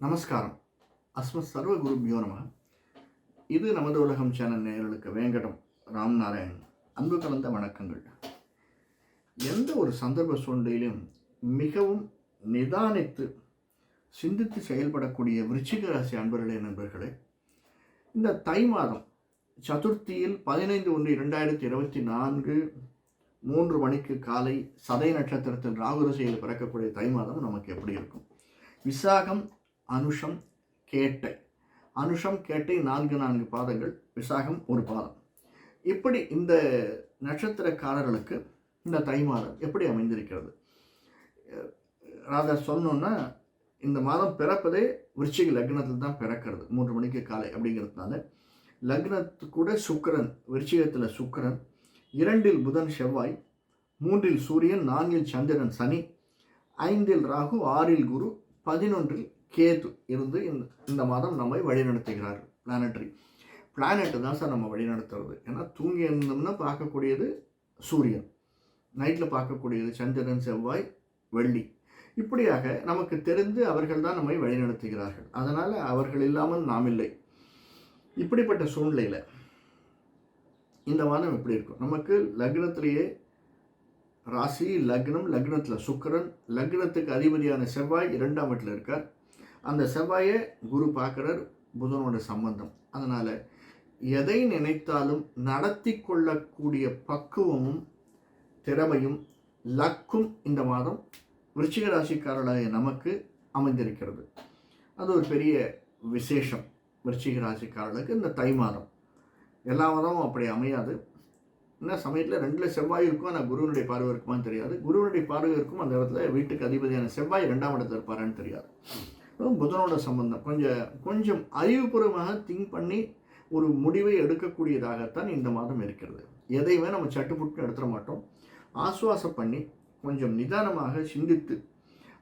நமஸ்காரம். அஸ்மத் சர்வ குருபியோ நம இது நமது உலகம் சேனல் நேயர்களுக்கு வேங்கடம். ராம்நாராயண் அன்பு கலந்த வணக்கங்கள். எந்த ஒரு சந்தர்ப்ப சூழ்நிலையிலும் மிகவும் நிதானித்து சிந்தித்து செயல்படக்கூடிய விருச்சிக ராசி அன்பர்களே நண்பர்களே இந்த தை மாதம் சதுர்த்தியில் பதினைந்து ஒன்று இரண்டாயிரத்தி இருபத்தி நான்கு மூன்று மணிக்கு காலை சதய நட்சத்திரத்தில் ராகுரசையில் பிறக்கக்கூடிய தை மாதம் நமக்கு எப்படி இருக்கும்? விசாகம் அனுஷம் கேட்டை. அனுஷம் கேட்டை நான்கு நான்கு பாதங்கள் விசாகம் ஒரு பாதம். இப்படி இந்த நட்சத்திரக்காரர்களுக்கு இந்த தை மாதம் எப்படி அமைந்திருக்கிறது? ராதா சொன்னோன்னா இந்த மாதம் பிறப்பதே விருச்சிக லக்னத்தில் தான் பிறக்கிறது மூன்று மணிக்கு காலை அப்படிங்கிறதுனால. லக்னத்து கூட சுக்கரன் விருச்சிகத்தில் சுக்கரன் இரண்டில் புதன் செவ்வாய் மூன்றில் சூரியன் நான்கில் சந்திரன் சனி ஐந்தில் ராகு ஆறில் குரு பதினொன்றில் கேது இருந்து இந்த இந்த மாதம் நம்மை வழிநடத்துகிறார் பிளானட்ரி பிளானெட்டு தான் சார் நம்ம வழிநடத்துறது. ஏன்னா தூங்கி இருந்தோம்னா பார்க்கக்கூடியது சூரியன். நைட்டில் பார்க்கக்கூடியது சந்திரன் செவ்வாய் வெள்ளி. இப்படியாக நமக்கு தெரிந்து அவர்கள் தான் நம்மை வழிநடத்துகிறார்கள். அதனால் அவர்கள் இல்லாமல் நாம் இல்லை. இப்படிப்பட்ட சூழ்நிலையில் இந்த மாதம் எப்படி இருக்கும்? நமக்கு லக்னத்திலேயே ராசி லக்னம் லக்னத்தில் சுக்கரன் லக்னத்துக்கு அதிபதியான செவ்வாய் இரண்டாம் வீட்டில் இருக்கார். அந்த செவ்வாயை குரு பார்க்குறார் புதனோட சம்பந்தம். அதனால் எதை நினைத்தாலும் நடத்தி கொள்ளக்கூடிய பக்குவமும் திறமையும் லக்கும் இந்த மாதம் விருச்சிக ராசிக்காரர்களாக நமக்கு அமைந்திருக்கிறது. அது ஒரு பெரிய விசேஷம். விருச்சிக ராசிக்காரர்களுக்கு இந்த தை மாதம். எல்லா மாதமும் அப்படி அமையாது. என்ன சமயத்தில் ரெண்டில் செவ்வாய் இருக்கும் ஆனால் குருவனுடைய பார்வை இருக்குமான்னு தெரியாது. குருவனுடைய பார்வை இருக்கும் அந்த இடத்துல வீட்டுக்கு அதிபதியான செவ்வாய் ரெண்டாம் இடத்துல இருப்பாரான்னு தெரியாது. புதனோட சம்பந்தம். கொஞ்சம் கொஞ்சம் அறிவுபூர்வமாக திங்க் பண்ணி ஒரு முடிவை எடுக்கக்கூடியதாகத்தான் இந்த மாதம் இருக்கிறது. எதையுமே நம்ம சட்டுப்புட்டு எடுத்துட மாட்டோம். ஆசுவாசம் பண்ணி கொஞ்சம் நிதானமாக சிந்தித்து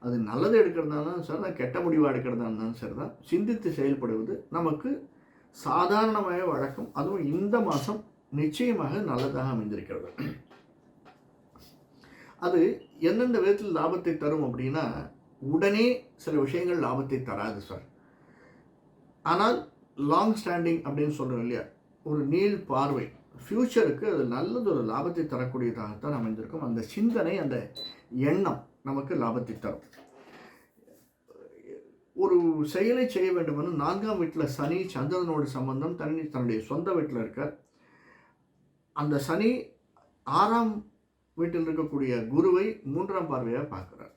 அது நல்லது எடுக்கிறதா இருந்தாலும் சரி தான் கெட்ட முடிவாக எடுக்கிறதா இருந்தாலும் சரி தான் சிந்தித்து செயல்படுவது நமக்கு சாதாரணமாக வழக்கம். அதுவும் இந்த மாதம் நிச்சயமாக நல்லதாக அமைந்திருக்கிறது. அது எந்தெந்த விதத்தில் லாபத்தை தரும் அப்படின்னா உடனே சில விஷயங்கள் லாபத்தை தராது சார் ஆனால் லாங் ஸ்டாண்டிங் அப்படின்னு சொல்கிறோம் இல்லையா? ஒரு நீள் பார்வை. ஃப்யூச்சருக்கு அது நல்லது ஒரு லாபத்தை தரக்கூடியதாகத்தான் அமைந்திருக்கும். அந்த சிந்தனை அந்த எண்ணம் நமக்கு லாபத்தை தரும். ஒரு செயலை செய்ய வேண்டுமென்று நான்காம் வீட்டில் சனி சந்திரனோட சம்பந்தம் தனி தன்னுடைய சொந்த வீட்டில் இருக்கார். அந்த சனி ஆறாம் வீட்டில் இருக்கக்கூடிய குருவை மூன்றாம் பார்வையாக பார்க்குறார்.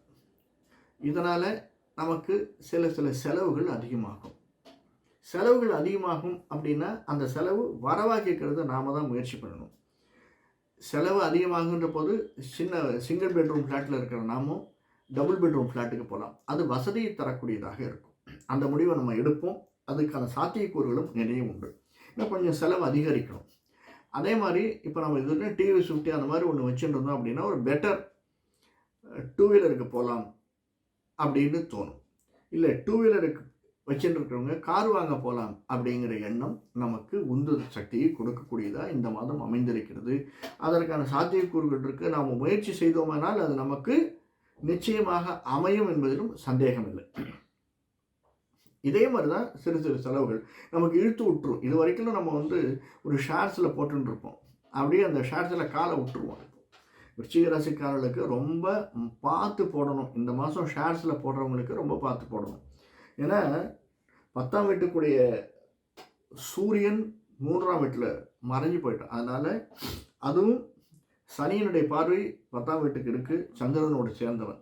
இதனால் நமக்கு சில சில செலவுகள் அதிகமாகும். செலவுகள் அதிகமாகும் அப்படின்னா அந்த செலவு வரவாக்கிக்கிறத நாம தான் முயற்சி பண்ணணும். செலவு அதிகமாகுன்ற போது சின்ன சிங்கிள் பெட்ரூம் ஃப்ளாட்டில் இருக்கிற நாமும் டபுள் பெட்ரூம் ஃப்ளாட்டுக்கு போகலாம். அது வசதியை தரக்கூடியதாக இருக்கும். அந்த முடிவை நம்ம எடுப்போம். அதுக்கான சாத்தியக்கூறுகளும் நிறைய உண்டு. இன்னும் கொஞ்சம் செலவு அதிகரிக்கணும். அதே மாதிரி இப்போ நம்ம இது டிவி சுஃப்டி அந்த மாதிரி ஒன்று வச்சுருந்தோம் அப்படின்னா ஒரு பெட்டர் டூ வீலருக்கு போகலாம். அப்படின்னு தோணும். இல்லை டூ வீலருக்கு வச்சுட்டு இருக்கிறவங்க கார் வாங்க போகலாம் அப்படிங்கிற எண்ணம் நமக்கு உந்து சக்தியை கொடுக்கக்கூடியதாக இந்த மாதம் அமைந்திருக்கிறது. அதற்கான சாத்தியக்கூறுகள் இருக்குது நாம் முயற்சி செய்தோமானால் அது நமக்கு நிச்சயமாக அமையும் என்பதிலும் சந்தேகம் இல்லை இதே மாதிரி தான் சிறு சிறு செலவுகள். நமக்கு இழுத்து விட்டுரும். இது வரைக்கும் நம்ம வந்து ஒரு ஷேர்ஸில் போட்டுருப்போம் அப்படியே அந்த ஷேர்ஸில் காலை விட்டுருவோம். விருச்சிக ராசிக்காரர்களுக்கு ரொம்ப பார்த்து போடணும். இந்த மாதம் ஷேர்ஸில் போடுறவங்களுக்கு ரொம்ப பார்த்து போடணும். ஏன்னா பத்தாம் வீட்டுக்குடைய சூரியன் மூன்றாம் வீட்டில் மறைஞ்சு போயிட்டோம் அதனால் அதுவும் சனியினுடைய பார்வை பத்தாம் வீட்டுக்கு இருக்குது சந்திரனோடு சேர்ந்தவன்.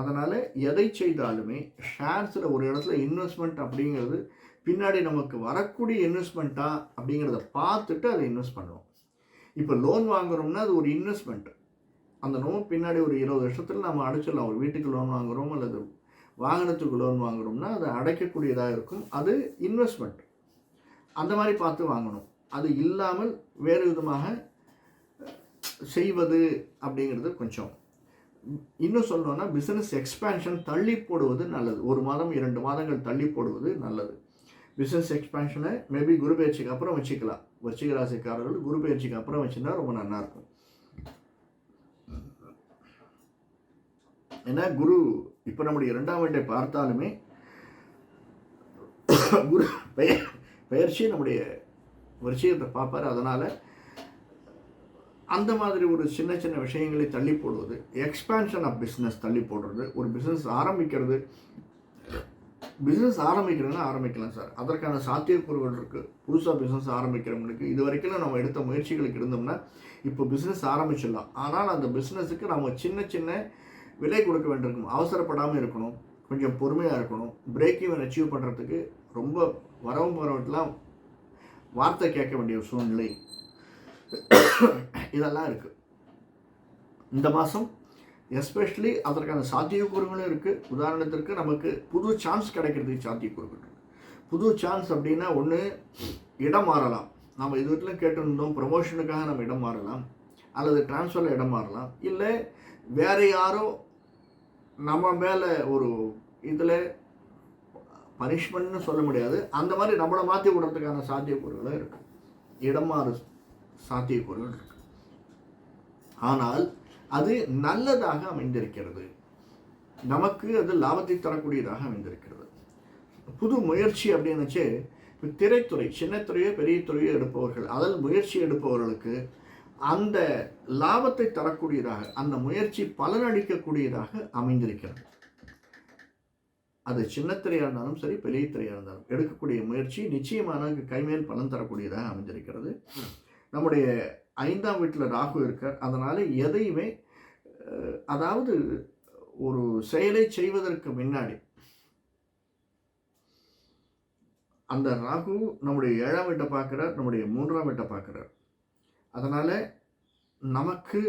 அதனால் எதை செய்தாலுமே ஷேர்ஸில் ஒரு இடத்துல இன்வெஸ்ட்மெண்ட் அப்படிங்கிறது பின்னாடி நமக்கு வரக்கூடிய இன்வெஸ்ட்மெண்ட்டா அப்படிங்கிறத பார்த்துட்டு அதை இன்வெஸ்ட் பண்ணுவோம் இப்போ லோன் வாங்குறோம்னா அது ஒரு இன்வெஸ்ட்மெண்ட் அந்த லோன் பின்னாடி ஒரு இருபது வருஷத்தில் நம்ம அடைச்சிடலாம். ஒரு வீட்டுக்கு லோன் வாங்குகிறோம் அல்லது வாகனத்துக்கு லோன் வாங்குகிறோம்னா அது அடைக்கக்கூடியதாக இருக்கும். அது இன்வெஸ்ட்மெண்ட் அந்த மாதிரி பார்த்து வாங்கணும். அது இல்லாமல் வேறு விதமாக செய்வது அப்படிங்கிறது கொஞ்சம். இன்னும் சொல்லணும்னா பிஸ்னஸ் எக்ஸ்பேன்ஷன் தள்ளி போடுவது நல்லது. ஒரு மாதம் இரண்டு மாதங்கள் தள்ளி போடுவது நல்லது. பிஸ்னஸ் எக்ஸ்பேன்ஷனை மேபி குரு பயிற்சிக்கு அப்புறம் வச்சுக்கலாம். வச்சிக ராசிக்காரர்கள் குரு பயிற்சிக்கு அப்புறம் வச்சுருந்தா ரொம்ப நல்லாயிருக்கும் ஏன்னா குரு இப்போ நம்முடைய இரண்டாம் ஆண்டை பார்த்தாலுமே குரு பெயர் பெயர்ச்சி நம்முடைய விஷயத்தை பார்ப்பார். அதனால் அந்த மாதிரி ஒரு சின்ன சின்ன விஷயங்களை தள்ளி போடுவது எக்ஸ்பேன்ஷன் ஆஃப் பிஸ்னஸ் தள்ளி போடுறது ஒரு பிஸ்னஸ் ஆரம்பிக்கிறது. பிஸ்னஸ் ஆரம்பிக்கிறதுனா ஆரம்பிக்கலாம் சார். அதற்கான சாத்தியக்கூறுகள் இருக்குது புதுசாக பிஸ்னஸ் ஆரம்பிக்கிறவங்களுக்கு இது வரைக்கும் நம்ம எடுத்த முயற்சிகளுக்கு இருந்தோம்னா இப்போ பிஸ்னஸ் ஆரம்பிச்சிடலாம். ஆனால் அந்த பிஸ்னஸுக்கு நம்ம சின்ன சின்ன விலை கொடுக்க வேண்டியிருக்கும். அவசரப்படாமல் இருக்கணும். கொஞ்சம் பொறுமையாக இருக்கணும். பிரேக் ஈவன் அச்சீவ் பண்ணுறதுக்கு ரொம்ப வரவும் போகிறவட்டெலாம் வார்த்தை கேட்க வேண்டிய ஒரு சூழ்நிலை. இதெல்லாம் இருக்குது இந்த மாதம் எஸ்பெஷலி அதற்கான சாத்தியக்கூறுகளும் இருக்குது உதாரணத்திற்கு நமக்கு புது சான்ஸ் கிடைக்கிறதுக்கு சாத்தியக்கூறுகள் புது சான்ஸ் அப்படின்னா ஒன்று இடம் மாறலாம். நம்ம இது வீட்டில் கேட்டுருந்தோம் ப்ரொமோஷனுக்காக நம்ம இடம் மாறலாம். அல்லது டிரான்ஸ்ஃபரில் இடம் மாறலாம். இல்லை வேறு யாரோ நம்ம மேலே ஒரு இதில் பனிஷ்மெண்ட்னு சொல்ல முடியாது. அந்த மாதிரி நம்மளை மாற்றி விடுறதுக்கான சாத்தியக்கூறுகளும் இருக்குது இடம் மாறு சாத்தியக்கூறுகள் இருக்கு. ஆனால் அது நல்லதாக அமைந்திருக்கிறது. நமக்கு அது லாபத்தை தரக்கூடியதாக அமைந்திருக்கிறது. புது முயற்சி அப்படின்னுச்சு. இப்போ திரைத்துறை சின்னத்துறையோ பெரிய துறையோ எடுப்பவர்கள் அதில் முயற்சி எடுப்பவர்களுக்கு அந்த லாபத்தை தரக்கூடியதாக அந்த முயற்சி பலனளிக்கக்கூடியதாக அமைந்திருக்கிறது. அது சின்னத்திரையாக இருந்தாலும் சரி பெரிய திரையாக இருந்தாலும் எடுக்கக்கூடிய முயற்சி நிச்சயமான கைமேல் பலன் தரக்கூடியதாக அமைந்திருக்கிறது. நம்முடைய ஐந்தாம் வீட்டில் ராகு இருக்கார். அதனால் எதையுமே அதாவது ஒரு செயலை செய்வதற்கு முன்னாடி அந்த ராகு நம்முடைய ஏழாம் வீட்டை பார்க்குறார் நம்முடைய மூன்றாம் வீட்டை பார்க்குறார். அதனால் நமக்கு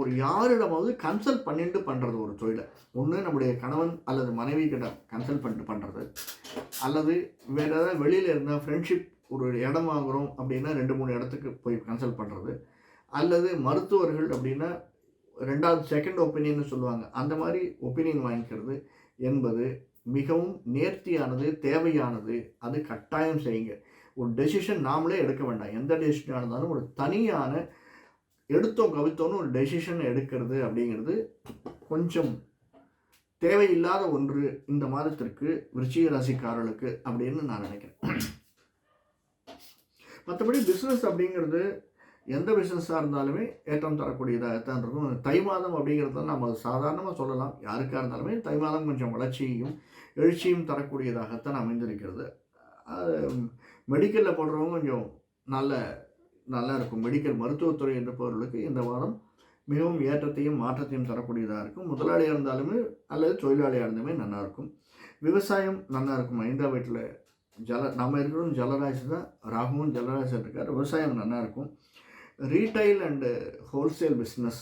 ஒரு யாரிடமாவது கன்சல்ட் பண்ணிட்டு பண்ணுறது ஒரு தொழிலை. ஒன்று நம்முடைய கணவன் அல்லது மனைவி கிட்ட கன்சல்ட் பண்ணிட்டு பண்ணுறது அல்லது வேறு ஏதாவது வெளியில் இருந்தால் ஃப்ரெண்ட்ஷிப் ஒரு இடம் வாங்குகிறோம் அப்படின்னா ரெண்டு மூணு இடத்துக்கு போய் கன்சல்ட் பண்ணுறது அல்லது மருத்துவர்கள் அப்படின்னா ரெண்டாவது செகண்ட் ஒப்பீனியன் சொல்லுவாங்க. அந்த மாதிரி ஒப்பீனியன் வாங்கிக்கிறது என்பது மிகவும் நேர்த்தியானது தேவையானது. அது கட்டாயம் செய்யுங்க. ஒரு டெசிஷன் நாமளே எடுக்க வேண்டாம். எந்த டெசிஷனாக இருந்தாலும் ஒரு தனியான எடுத்தோம் கவித்தோன்னு ஒரு டெசிஷன் எடுக்கிறது அப்படிங்கிறது கொஞ்சம் தேவையில்லாத ஒன்று இந்த மாதத்திற்கு விருச்சிக ராசிக்காரர்களுக்கு அப்படின்னு நான் நினைக்கிறேன். மற்றபடி பிஸ்னஸ் அப்படிங்கிறது எந்த பிஸ்னஸாக இருந்தாலுமே ஏற்றம் தரக்கூடியதாக தான் இருக்கும். தை மாதம் அப்படிங்கிறத நம்ம சாதாரணமாக சொல்லலாம். யாருக்காக இருந்தாலுமே தை மாதம் கொஞ்சம் வளர்ச்சியையும் எழுச்சியும் தரக்கூடியதாகத்தான் அமைந்திருக்கிறது. மெடிக்கலில் போடுறவங்க கொஞ்சம் நல்ல நல்லா இருக்கும். மெடிக்கல் மருத்துவத்துறை இருப்பவர்களுக்கு இந்த வாரம் மிகவும் ஏற்றத்தையும் மாற்றத்தையும் தரக்கூடியதாக இருக்கும். முதலாளியாக இருந்தாலுமே அல்லது தொழிலாளியாக இருந்தாலுமே நல்லாயிருக்கும் விவசாயம் நல்லா இருக்கும். ஐந்தாம் வீட்டில் ஜல நம்ம இருக்கிறோம் ஜலராசி தான். ராகுவும் ஜலராசி இருக்கார். விவசாயம் நல்லாயிருக்கும் ரீட்டைல் அண்டு ஹோல்சேல் பிஸ்னஸ்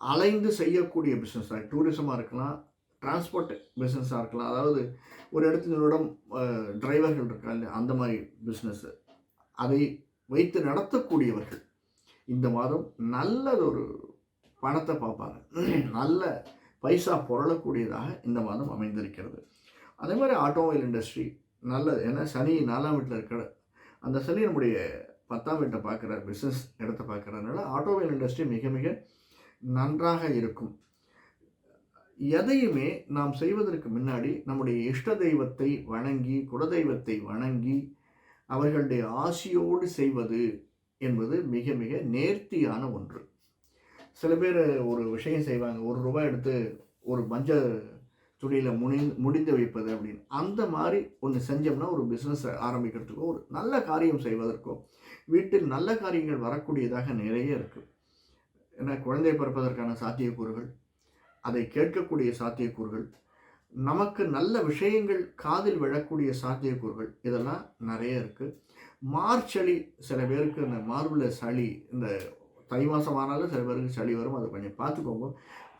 அலைந்து செய்யக்கூடிய பிஸ்னஸ் டூரிசமாக இருக்கலாம். டிரான்ஸ்போர்ட் பிஸ்னஸாக இருக்கலாம். அதாவது ஒரு இடத்தினரிடம் டிரைவர்கள் இருக்கா இல்லையா? அந்த மாதிரி பிஸ்னஸ்ஸு அதை வைத்து நடத்தக்கூடியவர்கள். இந்த மாதம் நல்லதொரு பணத்தை பார்ப்பாங்க. நல்ல பைசா புரளக்கூடியதாக இந்த மாதம் அமைந்திருக்கிறது. அதே மாதிரி ஆட்டோமொபைல் இண்டஸ்ட்ரி நல்லது. ஏன்னா சனி நாலாம் வீட்டில் இருக்கிற அந்த சனி நம்முடைய பத்தாம் வீட்டை பார்க்குற பிஸ்னஸ் இடத்த பார்க்குறதுனால ஆட்டோமொபைல் இண்டஸ்ட்ரி மிக மிக நன்றாக இருக்கும். எதையுமே நாம் செய்வதற்கு முன்னாடி நம்முடைய இஷ்ட தெய்வத்தை வணங்கி குலதெய்வத்தை வணங்கி அவர்களுடைய ஆசியோடு செய்வது என்பது மிக மிக நேர்த்தியான ஒன்று. சில பேர் ஒரு விஷயம் செய்வாங்க. ஒரு ரூபாய் எடுத்து ஒரு மஞ்சள் துணியில் முனி முடிந்து வைப்பது அப்படின்னு. அந்த மாதிரி ஒன்று செஞ்சோம்னா ஒரு பிஸ்னஸ் ஆரம்பிக்கிறதுக்கோ ஒரு நல்ல காரியம் செய்வதற்கோ வீட்டில் நல்ல காரியங்கள் வரக்கூடியதாக நிறைய இருக்குது ஏன்னா குழந்தை பிறப்பதற்கான சாத்தியக்கூறுகள் அதை கேட்கக்கூடிய சாத்தியக்கூறுகள் நமக்கு நல்ல விஷயங்கள் காதில் விழக்கூடிய சாத்தியக்கூறுகள் இதெல்லாம் நிறைய இருக்குது மார்ச்சளி சில பேருக்கு இந்த மார்பில் சளி இந்த தை மாதம் ஆனாலும் சில பேருக்கு சளி வரும். அதை கொஞ்சம் பார்த்துக்கோங்க.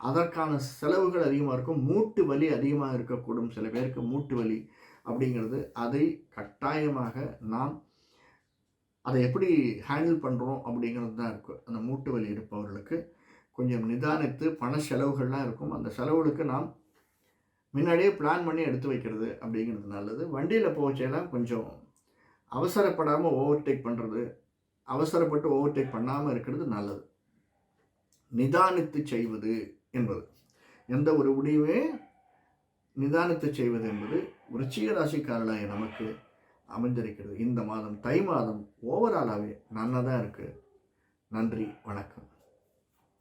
அதற்கான செலவுகள் அதிகமாக இருக்கும். மூட்டு வலி அதிகமாக இருக்கக்கூடும். சில பேருக்கு மூட்டு வலி அப்படிங்கிறது. அதை கட்டாயமாக நாம் அதை எப்படி ஹேண்டில் பண்ணுறோம் அப்படிங்கிறது தான் இருக்குது அந்த மூட்டு வலி இருப்பவர்களுக்கு கொஞ்சம் நிதானித்து பண செலவுகள்லாம் இருக்கும். அந்த செலவுகளுக்கு நாம் முன்னாடியே பிளான் பண்ணி எடுத்து வைக்கிறது அப்படிங்கிறது நல்லது. வண்டியில் போச்செல்லாம் கொஞ்சம் அவசரப்படாமல் ஓவர்டேக் பண்ணுறது அவசரப்பட்டு ஓவர்டேக் பண்ணாமல் இருக்கிறது நல்லது. நிதானித்து செய்வது என்பது. எந்த ஒரு முடிவே நிதானித்து செய்வது என்பது விருச்சிக ராசிக்காரர்களாக நமக்கு அமைந்திருக்கிறது. இந்த மாதம் தை மாதம் ஓவராலாகவே நல்லா தான் இருக்குது நன்றி வணக்கம்.